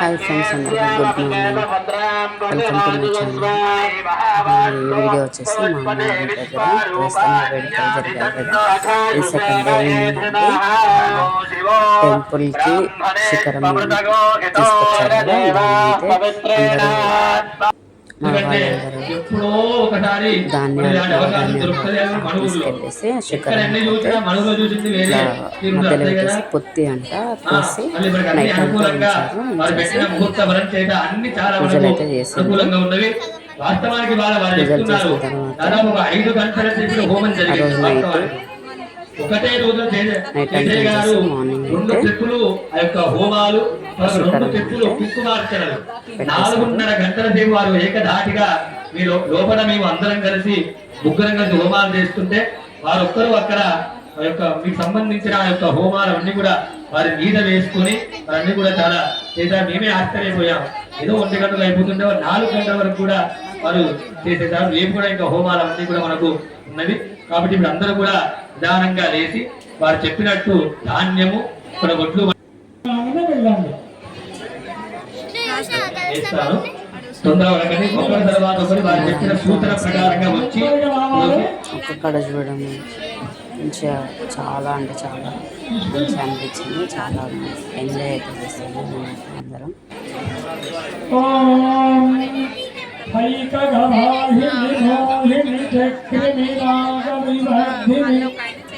Hi friends అందరికీ good morning. Welcome to my channel. Video వచ్చేసి మా అమ్మ దగ్గర దేవస్థానం వేడుకలు జరిగాయి. ఈ సెకండ్ డే టెంపుల్కి శిఖరం తీసుకొచ్చారు. దాన్ని అయితే అందరూ ధాన్యాలు. తీసుకెళ్ళేసి ఆ శిఖరం మధ్యలో పెట్టేసి పొత్తి అంట ఆ, అన్ని నైట్ అంతా ఉంచారు. పూజలు అయితే వారు పూజలు చేసిన తర్వాత జరిగింది రోజు నైట్. ఒకటే రోజు చేసే- చేసే గారు చేసి రెండు ట్రిప్పులు ఆ యొక్క హోమాలు రెండు ట్రిప్పులు కుంకుమార్చనలు. నాలుగున్నర గంటల సేపు వారు ఏకధాటిగా మీ లో- లోపల మేము అందరం కలిసి ముగ్గురం కలిసి హోమాలు చేస్తుంటే వారు ఒక్కరు అక్కడ యొక్క మీకు సంబంధించిన ఆ యొక్క హోమాలు అన్ని కూడా వారి మీద వేసుకొని వారన్నీ కూడా చాలా చేశారు. మేమే ఆశ్చర్యపోయాం. ఏదో ఒంటి గంటలు అయిపోతుంటే నాలుగు గంటల వరకు కూడా వారు చేసేసారు రేపు కూడా ఇంకా హోమాలు అన్నీ కూడా మనకు ఉన్నవి. కాబట్టి ఇప్పుడు అందరూ కూడా నిదానంగా లేచి వారు చెప్పినట్టు ధాన్యము ఇక్కడ ఒడ్లు వెళ్ళండి. చేస్తారు తొందరగా ఒకరి తర్వాత ఒకరి వారు చెప్పిన సూత్ర ప్రకారంగా వచ్చి చూడడం మంచిగా చాలా అంటే చాలా మంచిగా అనిపించింది. చాలా ఎంజాయ్ అయితే చేసాము మేమైతే అందరం.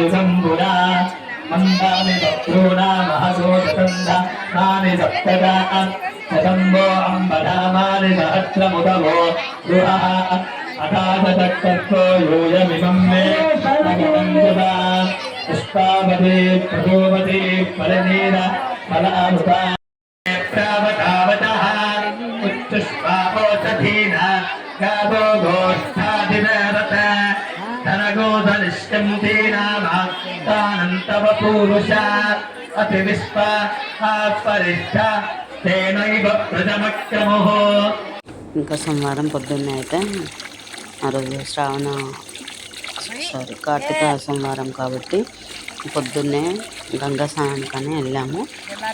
युगम्बुरा मन्दामि भक्तोना महसो सन्धा मानि सप्तदा सदम्बो अम्बधामानि सहस्रमुदवो गृहः, अथासतत्तत्तो, यूयमिमं मे भगवन्तुदा पुष्पावती, प्रभोवती, फलनीर फलामृता प्रावतावतः उच्चष्पापोषधीना। गावो गोष्ठादिन తానంతవ పూరుష. అతి విశ్వ పరిష్ట తేనైవ ప్రజమక్రమో ఇంకా సోమవారం పొద్దున్నే అయితే ఆ రోజు శ్రావణ సారీ కార్తీక సోమవారం కాబట్టి పొద్దున్నే గంగా స్నానానికని వెళ్ళాము.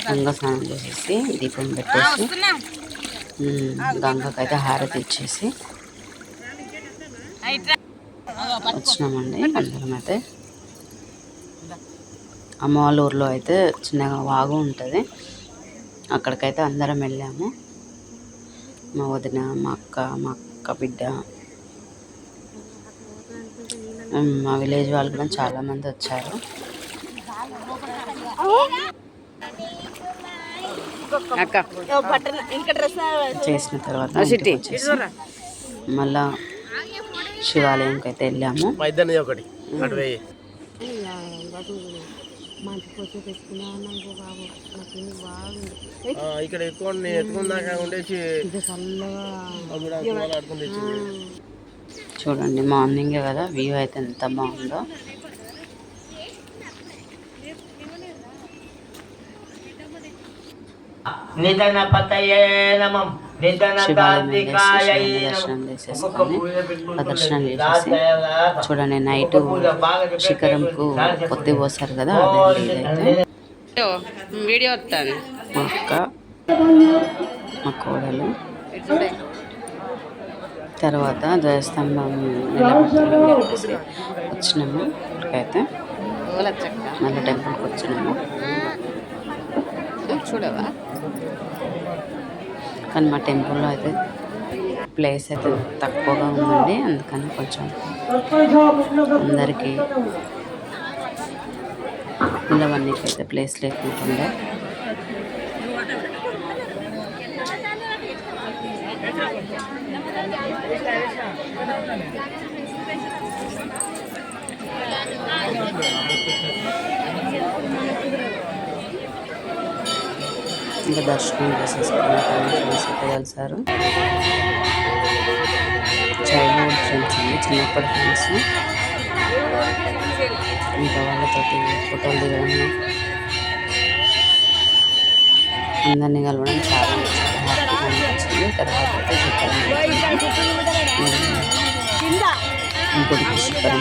గంగా స్నానం చేసేసి దీపం పెట్టేసి గంగకైతే హారతి ఇచ్చేసి వచ్చినామండి అందరం అయితే అమ్మ వాళ్ళ ఊర్లో అయితే చిన్నగా వాగు ఉంటుంది. అక్కడికైతే అందరం వెళ్ళాము. మా వదిన మా అక్క మా అక్క బిడ్డ. మా విలేజ్ వాళ్ళు కూడా చాలామంది వచ్చారు. అక్క చేసిన తర్వాత మళ్ళా శివాలయంకి అయితే వెళ్ళాము. ఒకటి. ఇక్కడ ఎక్కువ ఉండేసి చూడండి మార్నింగే కదా వ్యూ అయితే ఎంత బాగుందో. నిధన పతయే నమం. శివాలయం దర్శనం చేసేసుకొని ప్రదర్శన చేసేసి చూడండి నైట్ శిఖరంకు పొత్తి పోస్తారు కదా వీడియో వస్తాను. మా అక్క మా కోడలు. తర్వాత చెప్పేసి వచ్చినాము. ఇక్కడికైతే మళ్ళీ టెంపుల్కి వచ్చినాము. చూడవా? కానీ మా టెంపుల్లో అయితే ప్లేస్ అయితే తక్కువగా ఉందండి. అందుకని కొంచెం అందరికీ ఇలా అన్నిటికైతే ప్లేస్ లేకుంటుండే. ఇంకా దర్శనం చేసేసుకుని ఫ్రెండ్స్ కలిసారు చైల్డ్హుడ్ ఫ్రెండ్స్ అండి చిన్నప్పటి ఫ్రెండ్స్. ఇంకా వాళ్ళతోటి ఫోటోలు దిగడం అందరినీ కలవడం చాలా చాలా హ్యాపీగా అనిపించింది. తర్వాత శిఖరం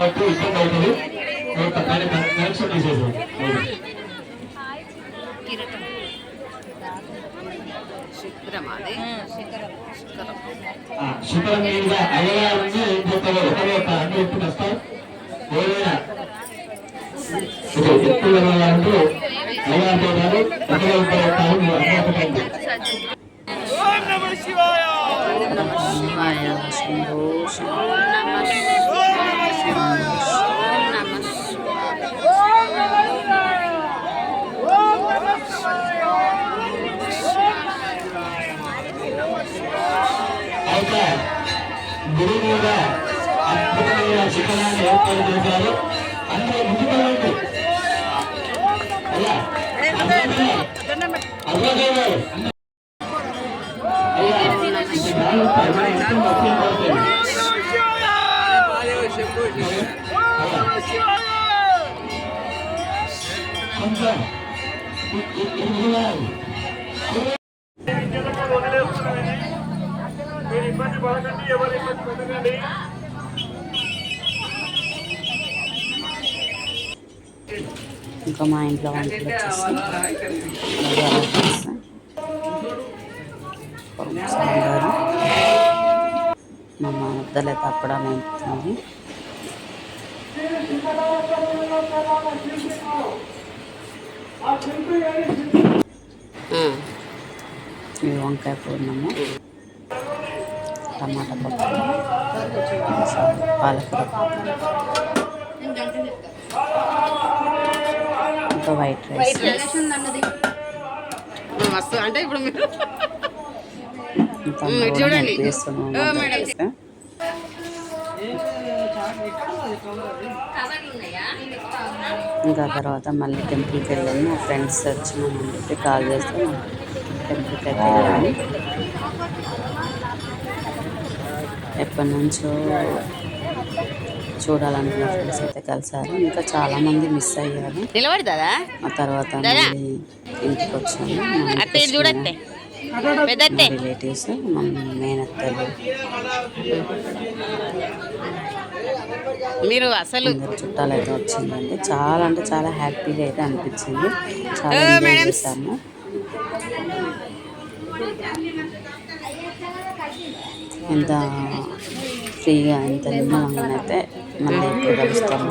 పెట్టాము ఏం కనబడుతుంది కనెక్షన్ తీసేసాం శిఖరం మీద అయ్యగారు ఉంది ఇంకొకరు ఒకరు ఒక అన్ని వస్తారు. ఏదైనా ఒకరు వస్తారు మీరు అందరూ ఒకటండి. శివాయ. శంభో శంభో అయితే గుడి మీద అద్భుతమైన శిఖరాన్ని ఏర్పాటు చేశారు. అందరూ ముందుకోవాలి అయ్యా అందరూ అయ్యా గారు అయ్యా ఇది బాగుంది. అయ్యా, ఎంతో భక్తి పడుతుంది. కొంచెం ఇ- ఇ- ఇది చూడాలి. ఇంకా మా ఇంట్లో వంటలు వచ్చేసి సాంబారు మా అమ్మ ముద్దలు అయితే అప్పడాలు వేపుతుంది ఇవి వంకాయ పూర్ణము టమాటా పప్పు పాలకూర. ఇంకా వైట్ రైస్. అంటే ఇప్పుడు మీరు ఇంకా చూడండి. తర్వాత మళ్ళీ టెంపుల్కి వెళ్ళాము మా ఫ్రెండ్స్ వచ్చినామని చెప్పి కాల్ చేస్తే టెంపుల్కి అయితే వెళ్ళాము ఎప్పటి నుంచో చూడాలనుకున్న ఫ్రెండ్స్ అయితే కలిసారు. ఇంకా చాలామంది మిస్ అయ్యారు. ఆ తర్వాత ఇంటికి వచ్చిన రిలేటివ్స్ మా మేనత్తలు మీరు అసలు చుట్టాలు అయితే వచ్చిందండి. చాలా అంటే చాలా హ్యాపీగా అయితే అనిపించింది. చాలా. చేశాము. ఎంత ఫ్రీగా ఎంత నిమ్మలంగా అయితే మళ్ళీ ఎప్పుడు కలుస్తాము.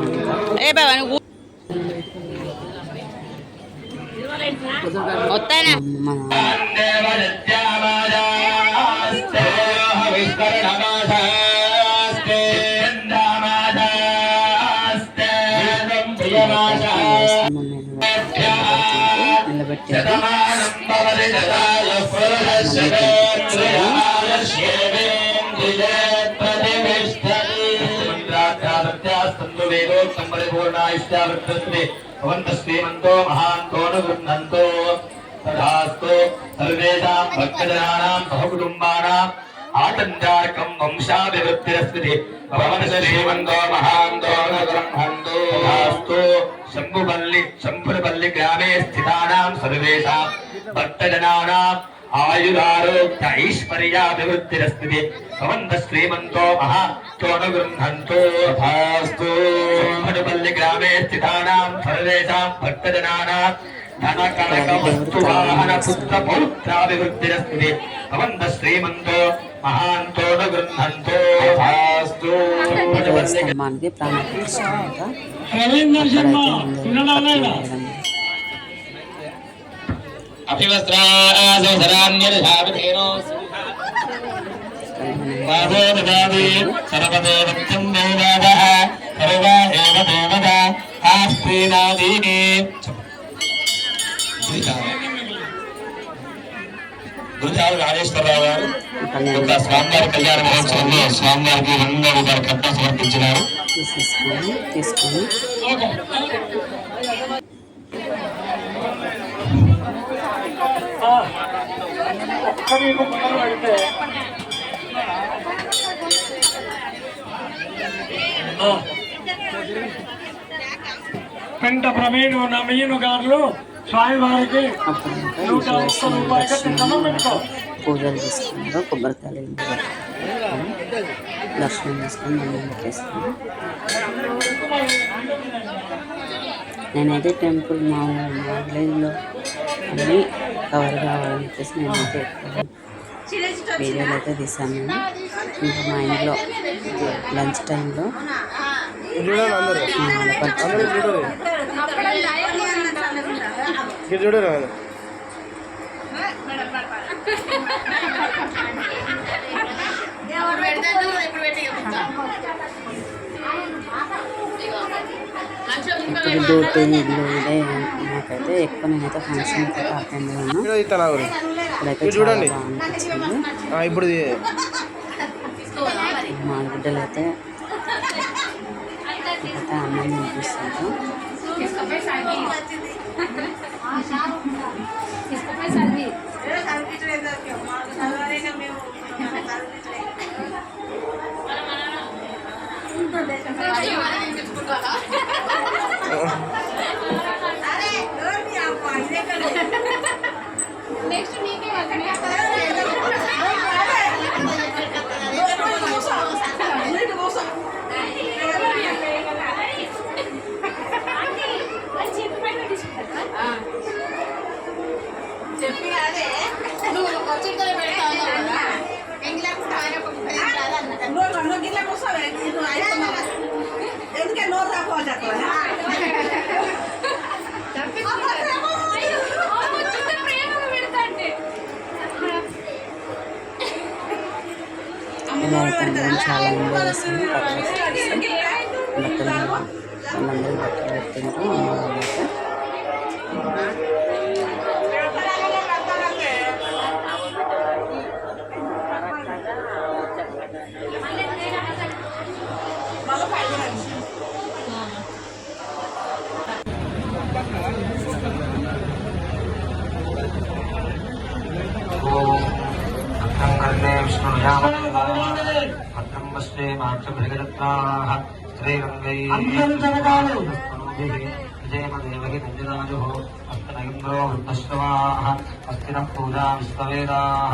మన నిలబెట్టారు భవంతశ్రీమంతో మహాంతో గృహంతో తథాస్తు సర్వేషాం భక్తజనానాం సహకుటుంబానాం ఆటంకారకం వంశాభివృద్ధిరస్తి భవనశ్రీమంతో మహాంతో గృహంతో తథాస్తు శంభుపల్లి శంభురపల్లి గ్రామే స్థితానాం సర్వేషాం భక్తజనానాం ఆయురారోగ్య ఐశ్వర్యాభివృద్ధిరస్తి భవంత శ్రీమంతో మహాతో గృహంతో తథాస్తు. శంభురపల్లి గ్రామే స్థితానాం సర్వేషాం భక్తజనానాం ధన కనక వస్తు వాహన పుత్ర పౌత్రాభివృద్ధిరస్తి భవంత శ్రీమంతో మహాంతో గృహంతో ప్రాణ ప్రతిష్ఠ అంట రవీంద్ర శర్మ ఉన్నాడా లేడా అభివస్త్రాసరాన్యధావిధేనో పాదో దదామి సర్వదో నిత్యం దేవాదః సర్వా ఏవ దేవత ఆస్త్రీనాదీని గురుజాల రాజేశ్వరరావు గారు యొక్క స్వామివారి కళ్యాణ మహోత్సవంలో స్వామివారికి వంద రూపాయల కట్ట సమర్పించినారు తీసేసుకొని తీసుకొని మొదలు పెడితే ఆ. పెంట ప్రవీణ్ నమీను గారు స్వామివారికి నూట ఒక్క పెట్టుకో. పూజలు చేసుకున్నారు కొబ్బరికాయలు దర్శనం చేసుకొని పెట్టేసుకొని నేనైతే టెంపుల్ మా మా విలేజ్లో అన్నీ కవర్ కావాలని చెప్పేసి నేనైతే ఎక్కువ వీడియోలు అయితే తీసాను ఇంకా మా ఇంట్లో లంచ్ టైంలో చూడండి అందరు చూడరు ఇప్పుడు ఇల్లు ఇదే నాకైతే ఎక్కువ నేనైతే ఫంక్షన్ అయితే అటెండ్ అయ్యాను. ఇప్పుడైతే చూడండి. బాగా అనిపించింది ఆ, ఇప్పుడు ఇది. మా ఆడబిడ్డలు అయితే ఒకటే అన్నం తినిపిస్తారు నోరు తక్కువ ఇలా అయితే అందరం చాలా ఎంజాయ్ చేస్తాము బట్టలు వాళ్ళందరూ బట్టలు विष्णुयामस्ते माक्षभृगरत्नाः श्रीरङ्गैजयमदेवगिरञ्जनाजुः अस्तनगिन्द्रो वृद्धश्रवाः। अस्तिनः पूजा विश्ववेदाः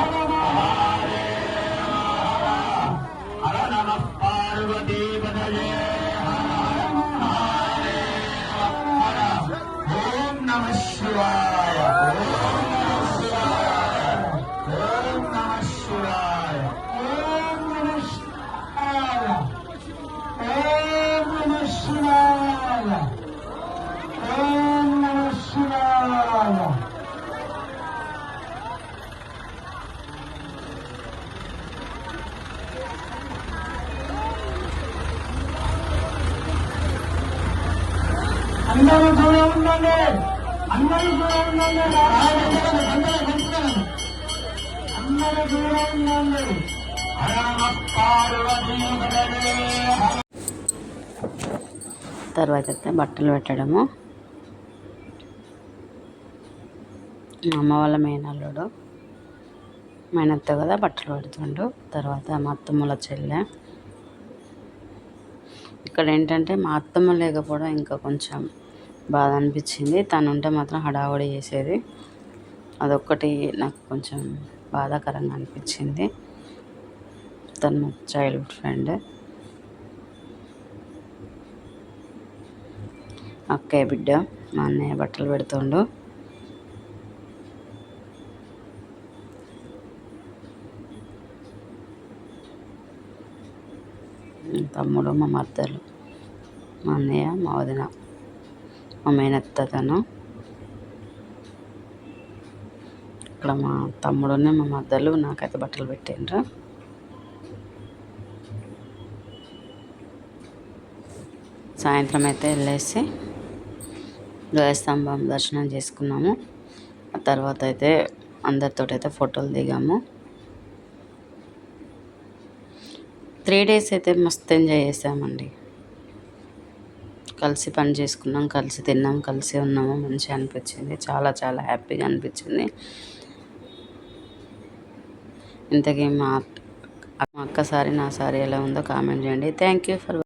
తర్వాత అయితే బట్టలు పెట్టడము. మా అమ్మ వాళ్ళ మేనల్లుడు మేనత్త కదా బట్టలు పెడుతుండు. తర్వాత మా అత్తమ్మల చెల్లె. ఇక్కడ ఏంటంటే మా అత్తమ్మ లేకపోవడం ఇంకా కొంచెం బాధ అనిపించింది. తను ఉంటే మాత్రం హడావుడి చేసేది. అదొక్కటి నాకు కొంచెం బాధాకరంగా అనిపించింది. తను మా చైల్డ్హుడ్ ఫ్రెండ్ అక్కయ్య బిడ్డ మా అన్నయ్య బట్టలు పెడుతుండు. తమ్ముడు మా మద్దలు మా అన్నయ్య మా వదిన మా మేనత్త తను ఇక్కడ మా తమ్ముడునే మా మద్దలు నాకైతే బట్టలు పెట్టిండ్రు. సాయంత్రం అయితే వెళ్ళేసి ధ్వజస్తంభం దర్శనం చేసుకున్నాము. ఆ తర్వాత అయితే అందరితో అయితే ఫోటోలు దిగాము. త్రీ డేస్ అయితే మస్తు ఎంజాయ్ చేసామండి. కలిసి పని చేసుకున్నాం కలిసి తిన్నాం కలిసి ఉన్నాము. మంచిగా అనిపించింది. చాలా చాలా హ్యాపీగా అనిపించింది. ఇంతకీ మా మా అక్క సారీ నా సారీ ఎలా ఉందో కామెంట్ చేయండి. Thank you for